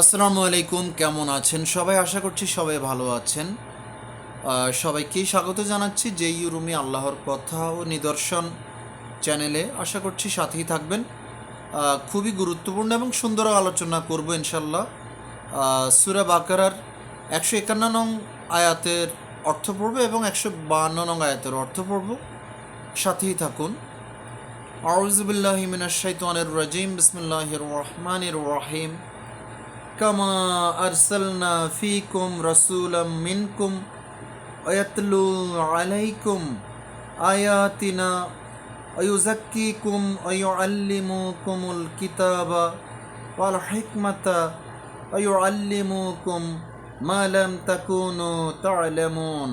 আসসালামু আলাইকুম কেমন আছেন? সবাই আশা করছি সবাই ভালো আছেন। আহ, সবাইকেই স্বাগত জানাচ্ছি যে ইউরুমি আল্লাহর কথা ও নিদর্শন চ্যানেলে। আশা করছি সাথেই থাকবেন। খুবই গুরুত্বপূর্ণ এবং সুন্দর আলোচনা করব ইনশাল্লাহ সুরা বাকারার একশো একান্ন নং আয়াতের অর্থ পড়ব এবং একশো বান্ন নং আয়াতের অর্থ পড়ব। সাথেই থাকুন। আউজুবিল্লাহ মিনাশ শাইতানির রাজিম। বিসমিল্লাহির রহমানির রহিম। কামা আরসালনা ফিকুম রাসুলাম মিনকুম অয়াতলু আলাইকুম আয়াতিনা অয়ুজাক্কিকুম কুমুল কিতাবা ওয়াল হিকমাতা অয়ুআল্লিমুকুম কুম লাম তাকুনু তা'লামুন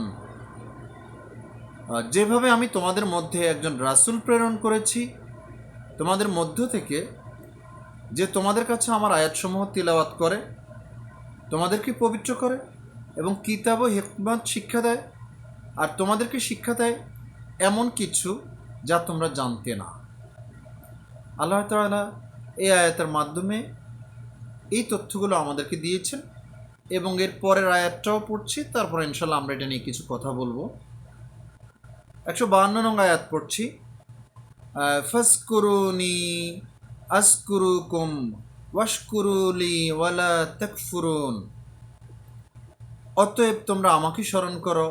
যেভাবে আমি তোমাদের মধ্যে একজন রাসূল প্রেরণ করেছি, তোমাদের মধ্য থেকে যে তোমাদের কাছে আমার আয়াতসমূহ তিলাওয়াত করে তোমাদেরকে পবিত্র করে এবং কিতাব ও হেকমত শিক্ষা দেয়? আর তোমাদেরকে শিক্ষা দেয় এমন কিছু যা তোমরা জানতে না? আল্লাহ তাআলা এই আয়াতের মাধ্যমে এই তথ্যগুলো আমাদেরকে দিয়েছেন এবং এর পরের আয়াতটাও পড়ছি, তারপর ইনশাল্লাহ আমরা এটা নিয়ে কিছু কথা বলব। একশো বাহান্ন নং আয়াত পড়ছি। ফাসকুরুনি আসকুরুকুম ওয়াশকুরুলি ওয়ালা তাকফুরুন। অতএব তোমরা আমাকে স্মরণ করো,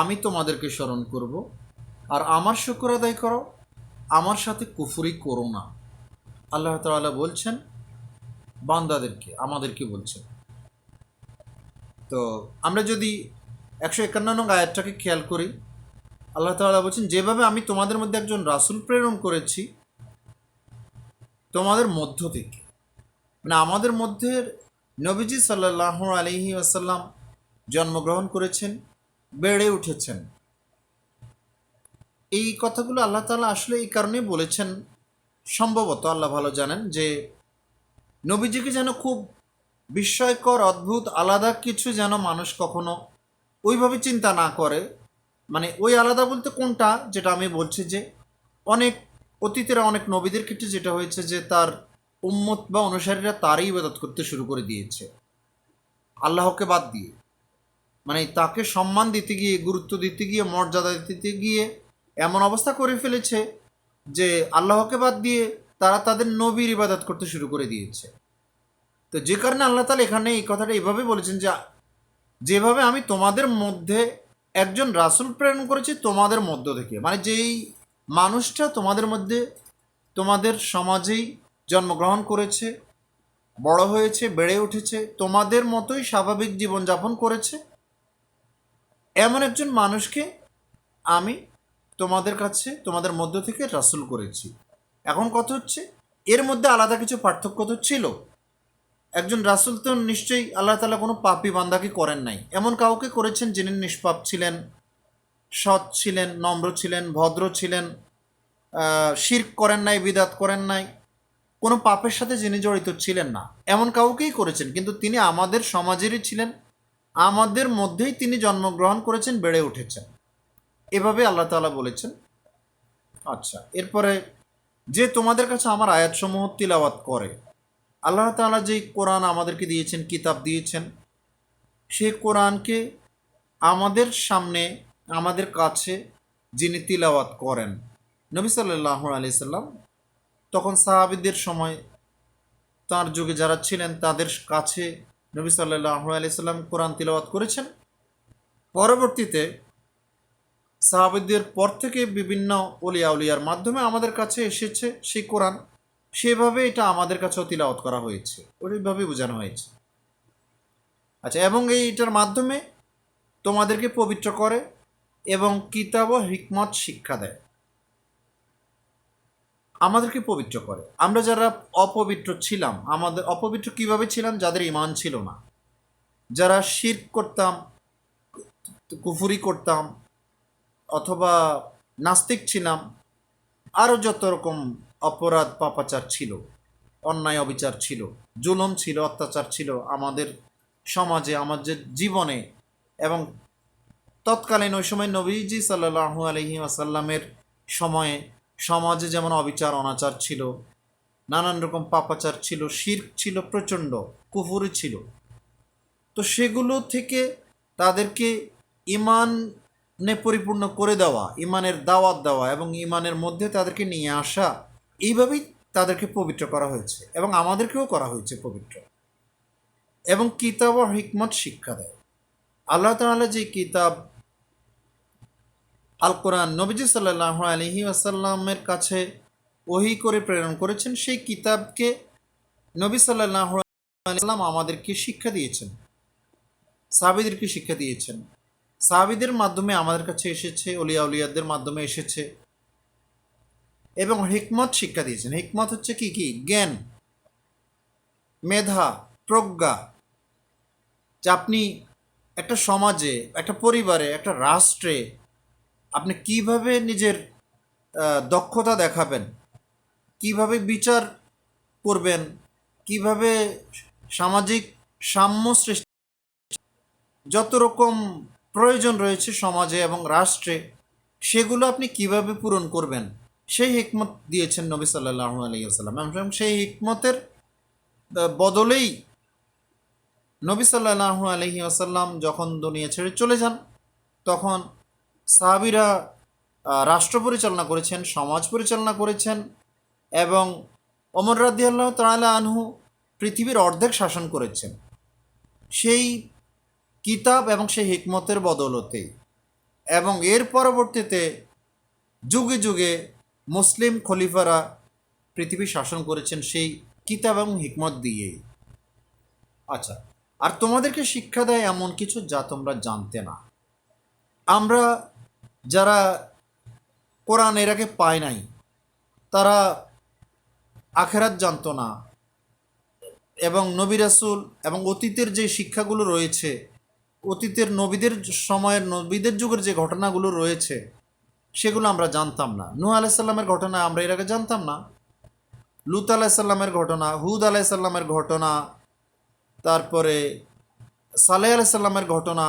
আমি তোমাদেরকে স্মরণ করব। আর আমার শুকর আদায় করো, আমার সাথে কুফুরি করো না। আল্লাহ তাআলা বলছেন, বান্দাদেরকে, আমাদেরকে বলছেন। তো আমরা যদি একশো একান্ন নং আয়াতটাকে খেয়াল করি, আল্লাহ তাআলা বলছেন, যেভাবে আমি তোমাদের মধ্যে একজন রাসুল প্রেরণ করেছি তোমাদের মধ্য থেকে। মানে আমাদের মধ্যে নবীজি সাল্লাহ আলহি আসাল্লাম জন্মগ্রহণ করেছেন, বেড়ে উঠেছেন। এই কথাগুলো আল্লাহ তাআলা আসলে এই কারণেই বলেছেন, সম্ভবত আল্লাহ ভালো জানেন যে নবীজিকে যেন খুব বিস্ময়কর, অদ্ভুত, আলাদা কিছু যেন মানুষ কখনো ওইভাবে চিন্তা না করে। মানে ওই আলাদা বলতে কোনটা? যেটা আমি বলছি যে অনেক অতীতের অনেক নবীদের ক্ষেত্রে যেটা হয়েছে যে তার উম্মত বা অনুসারীরা তারই ইবাদত করতে শুরু করে দিয়েছে। আল্লাহকে বাদ দিয়ে। মানে তাকে সম্মান দিতে গিয়ে, গুরুত্ব দিতে গিয়ে, মর্যাদা দিতে গিয়ে এমন অবস্থা করে ফেলেছে যে আল্লাহকে বাদ দিয়ে তারা তাদের নবীর ইবাদত করতে শুরু করে দিয়েছে। তো যে কারণে আল্লাহ তালা এখানে এই কথাটা এইভাবে বলেছেন যে, যেভাবে আমি তোমাদের মধ্যে একজন রাসূল প্রেরণ করেছি, তোমাদের মধ্য থেকে। মানে যেই মানুষটা তোমাদের মধ্যে, তোমাদের সমাজেই জন্মগ্রহণ করেছে, বড় হয়েছে, বেড়ে উঠেছে, তোমাদের মতোই স্বাভাবিক জীবনযাপন করেছে। এমন একজন মানুষকে আমি তোমাদের কাছে, তোমাদের মধ্য থেকে রাসূল করেছি। এখন কথা হচ্ছে, এর মধ্যে আলাদা কিছু পার্থক্য তো ছিল। একজন রাসূল তো নিশ্চয়ই আল্লাহ তালা কোনো পাপি বান্দাকে করেন নাই। এমন কাউকে করেছেন যিনি নিষ্পাপ ছিলেন সৎ ছিলেন, নম্র ছিলেন, ভদ্র ছিলেন শির্ক করেন নাই, বিদাত করেন নাই। কোনো পাপের সাথে যিনি জড়িত ছিলেন না, এমন কাউকেই করেছেন। কিন্তু তিনি আমাদের সমাজেরই ছিলেন, আমাদের মধ্যেই তিনি জন্মগ্রহণ করেছেন, বেড়ে উঠেছেন। এভাবে আল্লাহ তাআলা বলেছেন। আচ্ছা এরপরে, যে তোমাদের কাছে আমার আয়াতসমূহ তিলাওয়াত করে, আল্লাহ তাআলা যেই কোরআন আমাদেরকে দিয়েছেন, কিতাব দিয়েছেন সেই কোরআনকে আমাদের সামনে আমাদের কাছে যিনি তিলাওয়াত করেন, নবী সাল্লাহ আলি সাল্লাম, তখন সাহাবিদের সময় তার যুগে যারা ছিলেন তাদের কাছে নবী সাল্লাহ আলি সাল্লাম কোরআন তিলাওয়াত করেছেন। পরবর্তীতে সাহাবিদের পর থেকে বিভিন্ন অলিয়া উলিয়ার মাধ্যমে আমাদের কাছে এসেছে সেই কোরআন। সেভাবে এটা আমাদের কাছেও তিলাওয়াত করা হয়েছে, ওইভাবেই বোঝানো হয়েছে। আচ্ছা এবং এইটার মাধ্যমে তোমাদেরকে পবিত্র করে এবং কিতাব ও হিকমত শিক্ষা দেয়। আমাদেরকে পবিত্র করে। আমরা যারা অপবিত্র ছিলাম, আমাদের অপবিত্র কীভাবে ছিলাম? যাদের ইমান ছিল না। যারা শির করতাম, কুফুরি করতাম, অথবা নাস্তিক ছিলাম আরও যত রকম অপরাধ, পাপাচার ছিল, অন্যায়, অবিচার ছিল, জুলম ছিল, অত্যাচার ছিল আমাদের সমাজে, আমাদের জীবনে এবং তৎকালীন ওই সময় নবীজি সাল্লাহু আলহি আসাল্লামের সময়ে সমাজে যেমন অবিচার, অনাচার ছিল, নানান রকম পাপাচার ছিল শির ছিল, প্রচণ্ড কুফুরি ছিল। তো সেগুলো থেকে তাদেরকে ইমানে পরিপূর্ণ করে দেওয়া, ইমানের দাওয়াত দেওয়া এবং ইমানের মধ্যে তাদেরকে নিয়ে আসা, এইভাবেই তাদেরকে পবিত্র করা হয়েছে এবং আমাদেরকেও করা হয়েছে পবিত্র। এবং কিতাব ও হিকমত শিক্ষা দেয়। আল্লাহ তাআলা যে কিতাব আল কোরআন নবীজি সাল্লাহ আলহি আসাল্লামের কাছে ওহি করে প্রেরণ করেছেন, সেই কিতাবকে নবী সাল্লাহ আলাইসাল্লাম আমাদেরকে শিক্ষা দিয়েছেন। সাহাবিদেরকে শিক্ষা দিয়েছেন। সাহাবিদের মাধ্যমে আমাদের কাছে এসেছে, অলিয়া উলিয়াদের মাধ্যমে এসেছে এবং হিকমত শিক্ষা দিয়েছেন। হিকমত হচ্ছে কি কি? জ্ঞান, মেধা, প্রজ্ঞা। যে আপনি একটা সমাজে, একটা পরিবারে, একটা রাষ্ট্রে আপনি কীভাবে নিজের দক্ষতা দেখাবেন? কীভাবে বিচার করবেন? কীভাবে সামাজিক সাম্য সৃষ্টি যত রকম প্রয়োজন রয়েছে সমাজে এবং রাষ্ট্রে, সেগুলো আপনি কীভাবে পূরণ করবেন? সেই হিকমত দিয়েছেন নবী সাল্লাহ আলিয়াল্লাম এবং সেই হিকমতের বদলেই নবী সাল্লাহ আলহি আসাল্লাম যখন দুনিয়া ছেড়ে চলে যান, তখন সাহাবিরা রাষ্ট্র পরিচালনা করেছেন, সমাজ পরিচালনা করেছেন এবং অমর রাদি আল্লাহ তালা আনহু পৃথিবীর অর্ধেক শাসন করেছেন। সেই কিতাব এবং সেই হিকমতের বদলতে এবং এর পরবর্তীতে যুগে যুগে মুসলিম খলিফারা পৃথিবী শাসন করেছেন সেই কিতাব এবং হিকমত দিয়েই। আচ্ছা আর তোমাদেরকে শিক্ষা দেয় এমন কিছু যা তোমরা জানতে না। আমরা যারা কোরআন এরাকে পায় নাই, তারা আখেরাত জানতো না। এবং নবী রাসুল এবং অতীতের যে শিক্ষাগুলো রয়েছে, অতীতের নবীদের সময়ের নবীদের যুগের যে ঘটনাগুলো রয়েছে, সেগুলো আমরা জানতাম না। নূহ আলাইসাল্লামের ঘটনা আমরা এর আগে জানতাম না। লুত আলাইসাল্লামের ঘটনা, হুদ আলাইসাল্লামের ঘটনা, তারপরে সালেহ আলাইসাল্লামের ঘটনা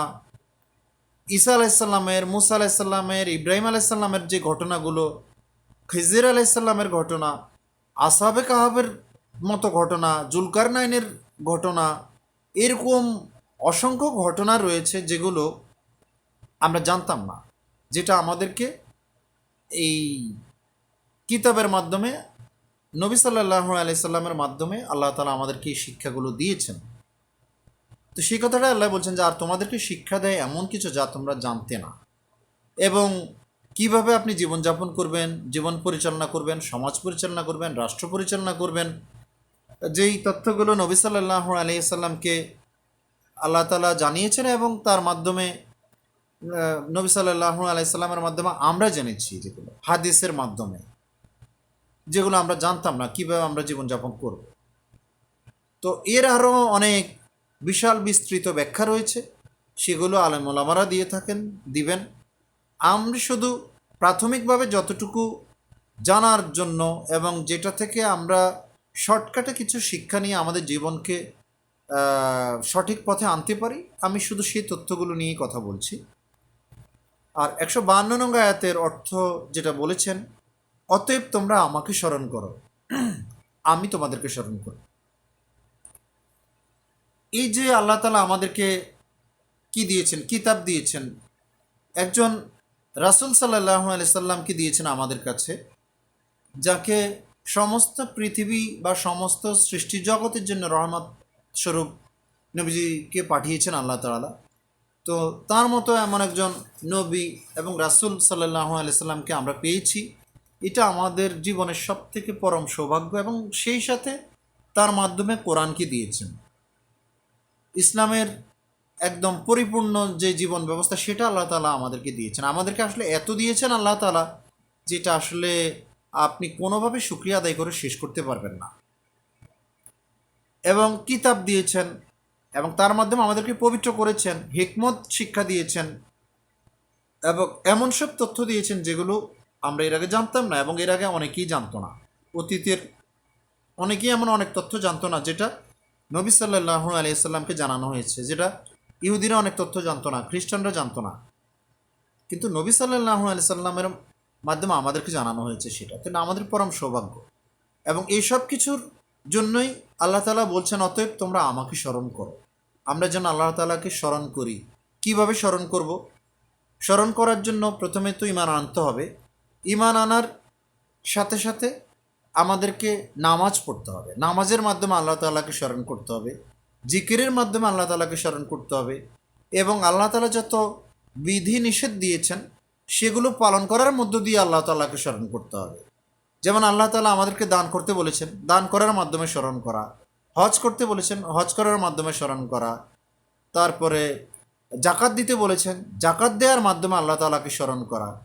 ঈসা আলাইসাল্লামের মুসা আলাইসাল্লামের ইব্রাহিম আলাইসাল্লামের যে ঘটনাগুলো, খিজির আলাইসাল্লামের ঘটনা, আসাবে কাহাবের মতো ঘটনা জুলকার নাইনের ঘটনা, এরকম অসংখ্য ঘটনা রয়েছে যেগুলো আমরা জানতাম না, যেটা আমাদেরকে এই কিতাবের মাধ্যমে, নবী সাল্লাহ আলাইসাল্লামের মাধ্যমে আল্লাহ তালা আমাদেরকে এই শিক্ষাগুলো দিয়েছেন। তো সেই কথাটা আল্লাহ বলছেন যে, আর তোমাদেরকে শিক্ষা দেয় এমন কিছু যা তোমরা জানতে না। এবং কীভাবে আপনি জীবনযাপন করবেন, জীবন পরিচালনা করবেন, সমাজ পরিচালনা করবেন, রাষ্ট্র পরিচালনা করবেন, যেই তথ্যগুলো নবী সাল্লাহ আলাইসাল্লামকে আল্লাহ তালা জানিয়েছেন এবং তার মাধ্যমে নবী সাল্লাহ আলাইসাল্লামের মাধ্যমে আমরা জেনেছি যেগুলো, হাদিসের মাধ্যমে, যেগুলো আমরা জানতাম না কীভাবে আমরা জীবনযাপন করব। তো এর আরও অনেক বিশাল বিস্তৃত ব্যাখ্যা রয়েছে। সেগুলো আলেমুলামারা দিয়ে থাকেন, দিবেন। আমরা শুধু প্রাথমিকভাবে যতটুকু জানার জন্য এবং যেটা থেকে আমরা শর্টকাটে কিছু শিক্ষা নিয়ে আমাদের জীবনকে সঠিক পথে আনতে পারি, আমি শুধু সেই তথ্যগুলো নিয়েই কথা বলছি। আর একশো বান্ন নং আয়াতের অর্থ যেটা বলেছেন, অতএব তোমরা আমাকে স্মরণ করো। আমি তোমাদেরকে স্মরণ করি। এই যে আল্লাহ তালা আমাদেরকে কি দিয়েছেন? কিতাব দিয়েছেন। একজন রাসুল সাল্লাহ আলিয়াল্লামকে দিয়েছেন আমাদের কাছে? যাকে সমস্ত পৃথিবী বা সমস্ত সৃষ্টি জগতের জন্য রহমত স্বরূপ নবীজিকে পাঠিয়েছেন আল্লাহ তালা তো তার মতো এমন একজন নবী এবং রাসুল সাল্লাহ আলিয়াল্লামকে আমরা পেয়েছি। এটা আমাদের জীবনের সব থেকে পরম সৌভাগ্য এবং সেই সাথে তার মাধ্যমে কোরআনকে দিয়েছেন। ইসলামের একদম পরিপূর্ণ যে জীবন ব্যবস্থা, সেটা আল্লাহ তালা আমাদেরকে দিয়েছেন। আমাদেরকে আসলে এত দিয়েছেন আল্লাহ তালা যেটা আসলে আপনি কোনোভাবে সুক্রিয়া আদায় করে শেষ করতে পারবেন না। এবং কিতাব দিয়েছেন, এবং তার মাধ্যমে আমাদেরকে পবিত্র করেছেন, হিকমত শিক্ষা দিয়েছেন, এবং এমন সব তথ্য দিয়েছেন যেগুলো আমরা এর আগে জানতাম না, এবং এর আগে অনেকেই জানতো না। অতীতের অনেকেই এমন অনেক তথ্য জানতো না, যেটা নবী সাল্লাহ আলিয়াল্লামকে জানানো হয়েছে যেটা ইহুদিরা অনেক তথ্য জানতো না, খ্রিস্টানরা জানতো না। কিন্তু নবী সাল্লাহ আলি সাল্লামের মাধ্যমে আমাদেরকে জানানো হয়েছে সেটা। তাহলে আমাদের পরম সৌভাগ্য। এবং এই সব কিছুর জন্যই আল্লাহ তালা বলছেন, অতএব তোমরা আমাকে স্মরণ করো। আমরা যেন আল্লাহ তালাকে স্মরণ করি। কীভাবে স্মরণ করব? স্মরণ করার জন্য প্রথমে তো ইমান আনতে হবে। ইমান আনার সাথে সাথে আমাদেরকে নামাজ পড়তে হবে। নামাজের মাধ্যমে আল্লাহ তালাকে স্মরণ করতে হবে। জিকিরের মাধ্যমে আল্লাহ তালাকে স্মরণ করতে হবে। এবং আল্লাহ তালা যত বিধি নিষেধ দিয়েছেন, সেগুলো পালন করার মধ্য দিয়ে আল্লাহ তালাকে স্মরণ করতে হবে। যেমন আল্লাহ তালা আমাদেরকে দান করতে বলেছেন, দান করার মাধ্যমে স্মরণ করা। হজ করতে বলেছেন, হজ করার মাধ্যমে স্মরণ করা। তারপরে জাকাত দিতে বলেছেন জাকাত দেওয়ার মাধ্যমে আল্লাহ তালাকে স্মরণ করা।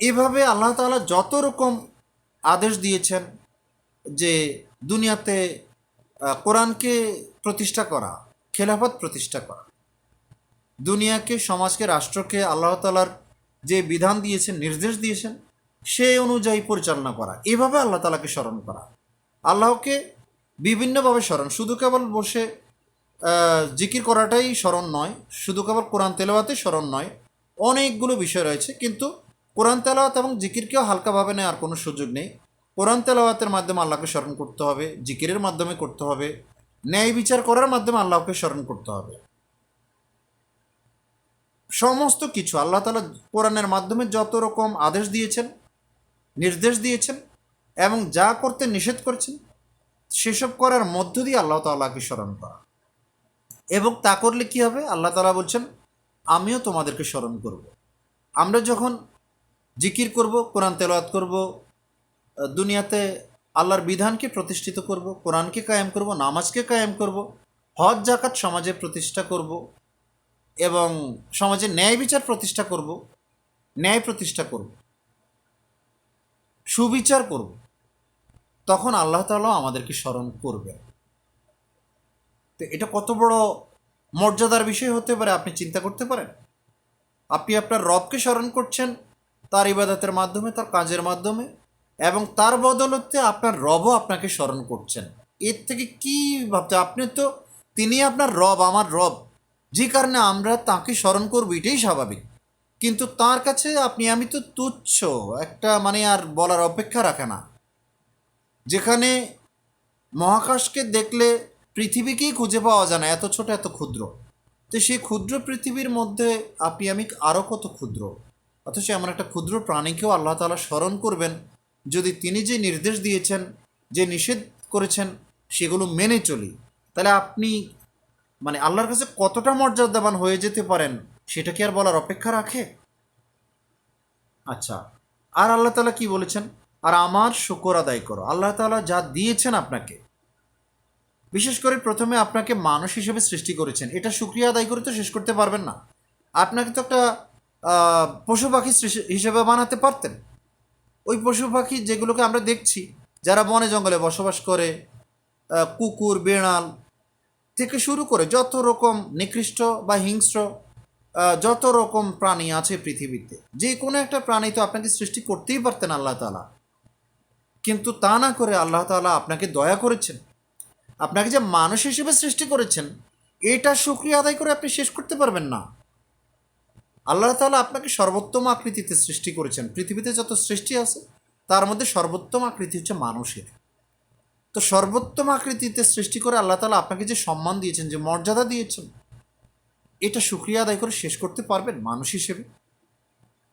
এভাবে আল্লাহ তালা যত রকম আদেশ দিয়েছেন যে দুনিয়াতে কোরআনকে প্রতিষ্ঠা করা, খেলাফত প্রতিষ্ঠা করা, দুনিয়াকে, সমাজকে, রাষ্ট্রকে আল্লাহ তালার যে বিধান দিয়েছেন, নির্দেশ দিয়েছেন, সেই অনুযায়ী পরিচালনা করা, এভাবে আল্লাহ তালাকে স্মরণ করা। আল্লাহকে বিভিন্নভাবে স্মরণ, শুধু কেবল বসে জিকির করাটাই স্মরণ নয়, শুধু কেবল কোরআন তেলাওয়াতে স্মরণ নয়, অনেকগুলো বিষয় রয়েছে, কিন্তু কোরআন তেলাওয়াত এবং জিকিরকেও হালকাভাবে নেওয়ার কোনো সুযোগ নেই। কোরআন তেলাওয়াতের মাধ্যমে আল্লাহকে স্মরণ করতে হবে, জিকিরের মাধ্যমে করতে হবে, ন্যায় বিচার করার মাধ্যমে আল্লাহকে স্মরণ করতে হবে। সমস্ত কিছু আল্লাহ তালা কোরআনের মাধ্যমে যত রকম আদেশ দিয়েছেন, নির্দেশ দিয়েছেন এবং যা করতে নিষেধ করেছেন, সেসব করার মধ্য দিয়ে আল্লাহ তাল্লাহকে স্মরণ করা। এবং তা করলে কি হবে? আল্লাহ তালা বলছেন, আমিও তোমাদেরকে স্মরণ করব। আমরা যখন জিকির করব, কোরআন তেলাওয়াত করব দুনিয়াতে আল্লাহর বিধানকে প্রতিষ্ঠিত করব, কোরআনকে কায়েম করব, নামাজকে কায়েম করব, হজ, জাকাত সমাজে প্রতিষ্ঠা করব এবং সমাজে ন্যায় বিচার প্রতিষ্ঠা করব, ন্যায় প্রতিষ্ঠা করব, সুবিচার করব। তখন আল্লাহ তাআলা আমাদেরকে স্মরণ করবে। তো এটা কত বড় মর্যাদার বিষয় হতে পারে, আপনি চিন্তা করতে পারেন? আপনি আপনার রবকে স্মরণ করছেন তার ইবাদতের মাধ্যমে, তার কাজের মাধ্যমে এবং তার বদলতে আপনার রবও আপনাকে স্মরণ করছেন। এর থেকে কি ভাবতে, আপনি তো, তিনি আপনার রব, আমার রব। যে কারণে আমরা তাকে স্মরণ করব, এটাই স্বাভাবিক। কিন্তু তার কাছে আপনি, আমি তো তুচ্ছ, একটা মানে আর বলার অপেক্ষা রাখে না। যেখানে মহাকাশকে দেখলে পৃথিবীকেই খুঁজে পাওয়া যায় না, এত ছোট, এত ক্ষুদ্র। তো সেই ক্ষুদ্র পৃথিবীর মধ্যে আপনি, আমি আরও কত ক্ষুদ্র? অথচ এমন একটা ক্ষুদ্র প্রাণীকেও আল্লাহ তাআলা স্মরণ করবেন। যদি তিনি যে নির্দেশ দিয়েছেন, যে নিষেধ করেছেন, সেগুলো মেনে চলি। তাহলে আপনি মানে আল্লাহর কাছে কতটা মর্যাদাবান হয়ে যেতে পারেন, সেটা কি আর বলার অপেক্ষা রাখে? আচ্ছা আর আল্লাহ তালা কি বলেছেন? আর আমার শুকর আদায় করো। আল্লাহ তাআলা যা দিয়েছেন আপনাকে, বিশেষ করে প্রথমে আপনাকে মানুষ হিসেবে সৃষ্টি করেছেন। এটা শুক্রিয়া আদায় করে তো শেষ করতে পারবেন না। আপনাকে তো একটা পশু পাখি হিসেবে বানাতে পারতেন। ওই পশু পাখি যেগুলোকে আমরা দেখছি, যারা বনে জঙ্গলে বসবাস করে কুকুর, বেড়াল থেকে শুরু করে যত রকম নিকৃষ্ট বা হিংস্র যত রকম প্রাণী আছে পৃথিবীতে, যে কোনো একটা প্রাণী তো আপনাকে সৃষ্টি করতেই পারতেন আল্লাহ তালা কিন্তু তা না করে আল্লাহ তালা আপনাকে দয়া করেছেন। আপনাকে যে মানুষ হিসেবে সৃষ্টি করেছেন, এটা সুক্রিয়া আদায় করে আপনি শেষ করতে পারবেন না। আল্লাহ তালা আপনাকে সর্বোত্তম আকৃতিতে সৃষ্টি করেছেন। পৃথিবীতে যত সৃষ্টি আছে, তার মধ্যে সর্বোত্তম আকৃতি হচ্ছে মানুষের। তো সর্বোত্তম আকৃতিতে সৃষ্টি করে আল্লাহ তালা আপনাকে যে সম্মান দিয়েছেন, যে মর্যাদা দিয়েছেন, এটা সুক্রিয়া আদায় করে শেষ করতে পারবেন মানুষ হিসেবে।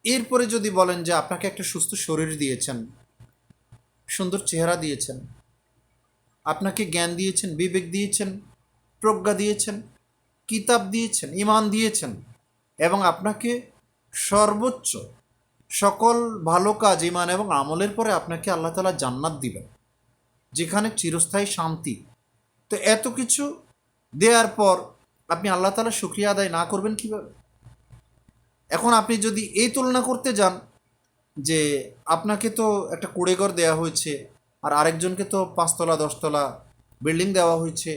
এরপরে যদি বলেন যে আপনাকে একটা সুস্থ শরীর দিয়েছেন, সুন্দর চেহারা দিয়েছেন, আপনাকে জ্ঞান দিয়েছেন, বিবেক দিয়েছেন, প্রজ্ঞা দিয়েছেন, কিতাব দিয়েছেন ইমান দিয়েছেন এবং আপনাকে সর্বোচ্চ সকল ভালো কাজ ইমান এবং আমলের পরে আপনাকে আল্লাহ তালা জান্নাত দিবেন, যেখানে চিরস্থায়ী শান্তি। তো এত কিছু দেওয়ার পর আপনি আল্লাহ তালা শুক্রিয়া আদায় না করবেন কীভাবে? এখন আপনি যদি এই তুলনা করতে যান যে আপনাকে তো একটা কুড়েঘর দেওয়া হয়েছে, আর আরেকজনকে তো পাঁচতলা, দশতলা বিল্ডিং দেওয়া হয়েছে,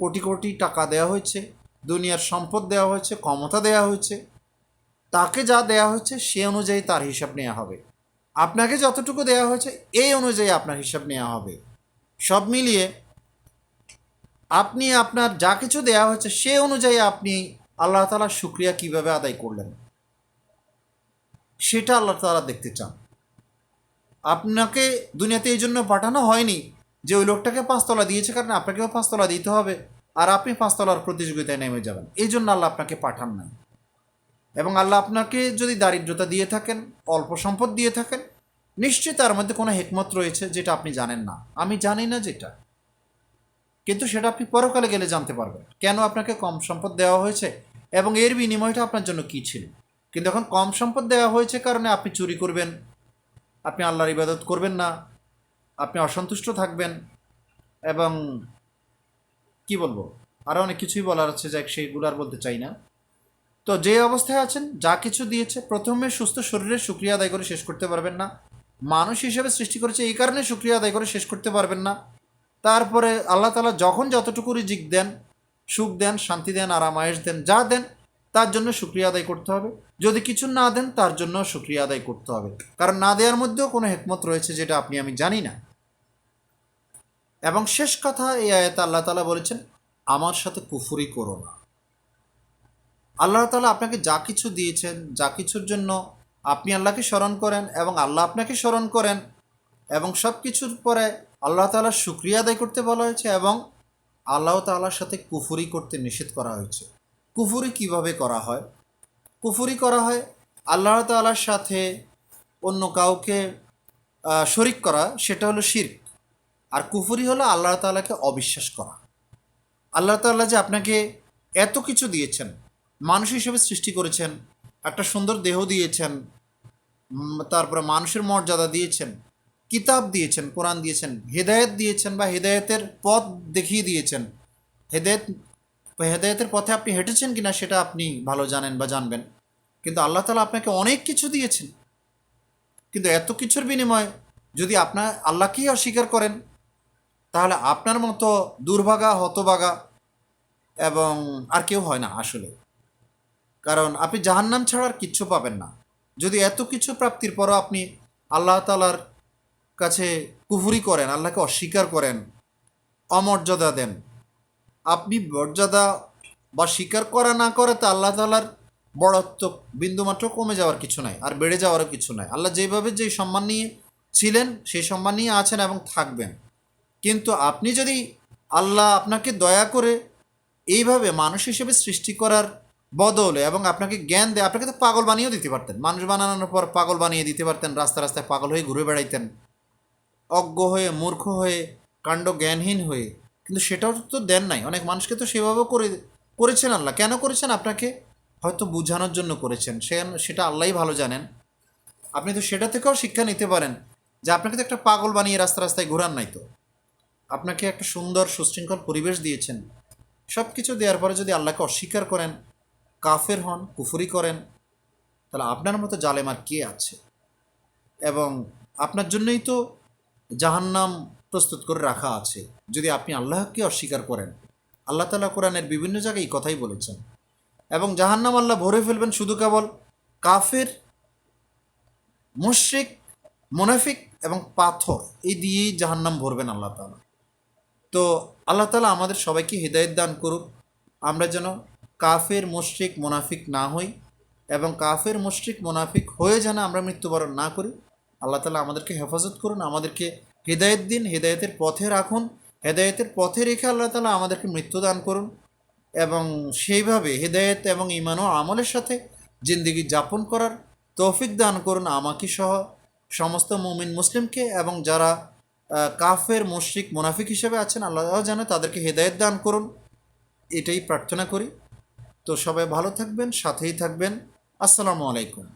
কোটি কোটি টাকা দেওয়া হয়েছে দুনিয়ার সম্পদ দেওয়া হয়েছে, ক্ষমতা দেওয়া হয়েছে, তাকে যা দেওয়া হয়েছে সে অনুযায়ী তার হিসাব নেওয়া হবে। আপনাকে যতটুকু দেওয়া হয়েছে, এই অনুযায়ী আপনার হিসাব নেওয়া হবে। সব মিলিয়ে আপনি আপনার যা কিছু দেওয়া হয়েছে, সে অনুযায়ী আপনি আল্লাহ তালার শুক্রিয়া কীভাবে আদায় করলেন? সেটা আল্লাহ তালা দেখতে চান। আপনাকে দুনিয়াতে এই জন্য পাঠানো হয়নি যে ওই লোকটাকে পাঁচতলা দিয়েছে কারণ আপনাকেও পাঁচতলা দিতে হবে। আর আপনি পাঁচতলার প্রতিযোগিতায় নেমে যাবেন। এই জন্য আল্লাহ আপনাকে পাঠান নাই। এবং আল্লাহ আপনাকে যদি দারিদ্রতা দিয়ে থাকেন, অল্প সম্পদ দিয়ে থাকেন, নিশ্চয়ই তার মধ্যে কোনো হেকমত রয়েছে যেটা আপনি জানেন না। আমি জানি না যেটা। কিন্তু সেটা আপনি পরকালে গেলে জানতে পারবেন। কেন আপনাকে কম সম্পদ দেওয়া হয়েছে এবং এর বিনিময়টা আপনার জন্য কী ছিল? কিন্তু এখন কম সম্পদ দেওয়া হয়েছে কারণে আপনি চুরি করবেন, আপনি আল্লাহর ইবাদত করবেন না, আপনি অসন্তুষ্ট থাকবেন এবং কি বলব? আরও অনেক কিছুই বলার আছে, যাক সেইগুলো আর বলতে চাই না। তো যে অবস্থায় আছেন, যা কিছু দিয়েছে, প্রথমে সুস্থ শরীরের সুক্রিয়া আদায় করে শেষ করতে পারবেন না। মানুষ হিসেবে সৃষ্টি করেছে এই কারণে সুক্রিয়া আদায় করে শেষ করতে পারবেন না। তারপরে আল্লাহ তালা যখন যতটুকু রিজিক দেন, সুখ দেন, শান্তি দেন, আরাম আয়েস দেন, যা দেন, তার জন্য সুক্রিয়া আদায় করতে হবে। যদি কিছু না দেন, তার জন্য সুক্রিয়া আদায় করতে হবে। কারণ না দেওয়ার মধ্যেও কোনো হেকমত রয়েছে, যেটা আপনি, আমি জানি না। এবং শেষ কথা এই আয়াতে আল্লাহ তালা বলেছেন, আমার সাথে কুফুরি করো না। আল্লাহ তালা আপনাকে যা কিছু দিয়েছেন, যা কিছুর জন্য আপনি আল্লাহকে স্মরণ করেন এবং আল্লাহ আপনাকে স্মরণ করেন এবং সব কিছুর পরে আল্লাহ তালার শুক্রিয়া আদায় করতে বলা হয়েছে এবং আল্লাহ তালার সাথে কুফুরি করতে নিষেধ করা হয়েছে। কুফুরি কীভাবে করা হয়? কুফুরি করা হয় আল্লাহ তালার সাথে অন্য কাউকে শরিক করা, সেটা হলো শির্ক। আর কুফুরি হলো আল্লাহ তালাকে অবিশ্বাস করা। আল্লাহ তাল্লাহ যে আপনাকে এত কিছু দিয়েছেন, মানুষ হিসেবে সৃষ্টি করেছেন, একটা সুন্দর দেহ দিয়েছেন তারপরে মানুষের মর্যাদা দিয়েছেন, কিতাব দিয়েছেন, কোরআন দিয়েছেন, হেদায়েত দিয়েছেন বা হেদায়েতের পথ দেখিয়ে দিয়েছেন, হেদায়েত, হেদায়েতের পথে আপনি হেঁটেছেন কি না সেটা আপনি ভালো জানেন বা জানবেন। কিন্তু আল্লাহ তালা আপনাকে অনেক কিছু দিয়েছেন। কিন্তু এত কিছুর বিনিময়ে যদি আপনার আল্লাহকেই অস্বীকার করেন? তাহলে আপনার মতো দুর্ভাগা, হতভাগা এবং আর কেউ হয় না আসলে। কারণ আপনি জাহান্নাম ছাড়া আর কিচ্ছু পাবেন না। যদি এত কিছু প্রাপ্তির পরও আপনি আল্লাহ তালার কাছে কুফুরি করেন, আল্লাহকে অস্বীকার করেন, অমর্যাদা দেন, আপনি মর্যাদা বা স্বীকার করা না করে তা আল্লাহ তালার বড়ত্ব বিন্দুমাত্র কমে যাওয়ার কিছু নাই আর বেড়ে যাওয়ারও কিছু নাই। আল্লাহ যেভাবে যে সম্মান নিয়ে ছিলেন, সেই সম্মান নিয়ে আছেন এবং থাকবেন। কিন্তু আপনি যদি আল্লাহ আপনাকে দয়া করে এইভাবে মানুষ হিসেবে সৃষ্টি করার বদলে এবং আপনাকে জ্ঞান দেয়, আপনাকে তো পাগল বানিয়েও দিতে পারতেন। মানুষ বানানোর পর পাগল বানিয়ে দিতে পারতেন রাস্তা রাস্তায় পাগল হয়ে ঘুরে বেড়াইতেন। অজ্ঞ হয়ে, মূর্খ হয়ে, কাণ্ড জ্ঞানহীন হয়ে। কিন্তু সেটাও তো দেন নাই। অনেক মানুষকে তো সেভাবেও করে, করেছেন আল্লাহ। কেন করেছেন? আপনাকে হয়তো বোঝানোর জন্য করেছেন। সে সেটা আল্লাহই ভালো জানেন। আপনি তো সেটা থেকেও শিক্ষা নিতে পারেন যে আপনাকে তো একটা পাগল বানিয়ে রাস্তা রাস্তায় ঘোরান নাই তো। আপনাকে একটা সুন্দর, সুশৃঙ্খল পরিবেশ দিয়েছেন। সব কিছু দেওয়ার পরে যদি আল্লাহকে অস্বীকার করেন, কাফের হন, কুফুরি করেন, তাহলে আপনার মতো জালেম আর কে আছে? এবং আপনার জন্যই তো জাহান্নাম প্রস্তুত করে রাখা আছে। যদি আপনি আল্লাহকে অস্বীকার করেন, আল্লাহ তালা কোরআনের বিভিন্ন জায়গায় এই কথাই বলেছেন। এবং জাহান্নাম আল্লাহ ভরে ফেলবেন শুধু কেবল কাফের, মুশরিক, মুনাফিক এবং পাথর, এই দিয়েই জাহান্নাম ভরবেন আল্লাহ তালা তো আল্লাহ তালা আমাদের সবাইকে হৃদায়ত দান করুক। আমরা যেন কাফের মুশরিক মুনাফিক না হই এবং কাফের মুশরিক মুনাফিক হয়ে যেন আমরা মৃত্যুবরণ না করি। আল্লাহ তালা আমাদেরকে হেফাজত করুন, আমাদেরকে হৃদায়ত দিন, হৃদায়তের পথে রাখুন। হেদায়েতের পথে রেখে আল্লাহ তালা আমাদেরকে মৃত্যু দান করুন এবং সেইভাবে হৃদায়ত এবং ইমান ও আমলের সাথে জিন্দিগি যাপন করার তৌফিক দান করুন আমাকে সহ সমস্ত মুমিন মুসলিমকে এবং যারা কাফের, মুশরিক, মোনাফিক হিসেবে আছেন। আল্লাহ যেন তাদেরকে হেদায়ত দান করুন। এটাই প্রার্থনা করি। তো সবাই ভালো থাকবেন, সাথেই থাকবেন। আসসালামু আলাইকুম।